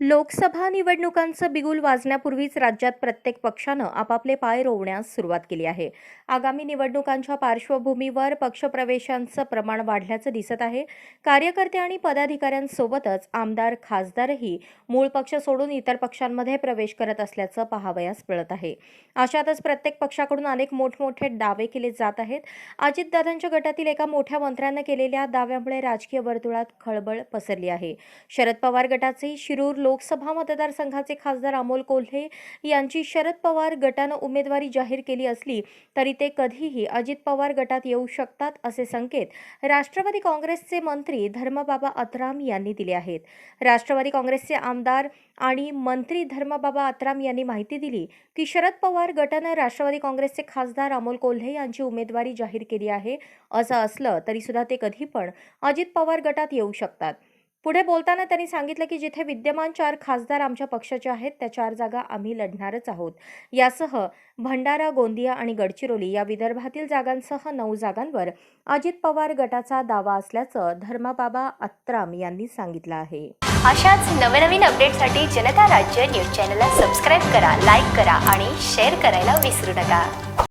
लोकसभा निवडणुकांचं बिगुल वाजण्यापूर्वीच राज्यात प्रत्येक पक्षानं आपापले पाय रोवण्यास सुरुवात केली आहे. आगामी निवडणुकांच्या पार्श्वभूमीवर पक्षप्रवेशांचं प्रमाण वाढल्याचं दिसत आहे. कार्यकर्ते आणि पदाधिकाऱ्यांसोबतच आमदार खासदारही मूळ पक्ष सोडून इतर पक्षांमध्ये प्रवेश करत असल्याचं पाहावयास मिळत आहे. अशातच प्रत्येक पक्षाकडून अनेक मोठमोठे दावे केले जात आहेत. अजितदादांच्या गटातील एका मोठ्या मंत्र्यानं केलेल्या दाव्यामुळे राजकीय वर्तुळात खळबळ पसरली आहे. शरद पवार गटाचेही शिरूर लोकसभा मतदारसंघाचे खासदार अमोल कोल्हे यांची शरद पवार गटानं उमेदवारी जाहीर केली असली तरी ते कधीही अजित पवार गटात येऊ शकतात असे संकेत राष्ट्रवादी काँग्रेसचे मंत्री धर्मबाबा अत्राम यांनी दिले आहेत. राष्ट्रवादी काँग्रेसचे आमदार आणि मंत्री धर्मबाबा अत्राम यांनी माहिती दिली की शरद पवार गटानं राष्ट्रवादी काँग्रेसचे खासदार अमोल कोल्हे यांची उमेदवारी जाहीर केली आहे असं असलं तरी सुद्धा ते कधी पण अजित पवार गटात येऊ शकतात. पुढे बोलताना त्यांनी सांगितलं की जिथे विद्यमान चार खासदार आमच्या पक्षाचे आहेत त्या चार जागा आम्ही लढणारच आहोत. यासह भंडारा गोंदिया आणि गडचिरोली या विदर्भातील जागांसह नऊ जागांवर अजित पवार गटाचा दावा असल्याचं धर्माबाबा अत्राम यांनी सांगितलं आहे. अशाच नवनवीन अपडेटसाठी जनता राज्य न्यूज चॅनलला सबस्क्राईब करा लाईक करा आणि शेअर करायला विसरू नका.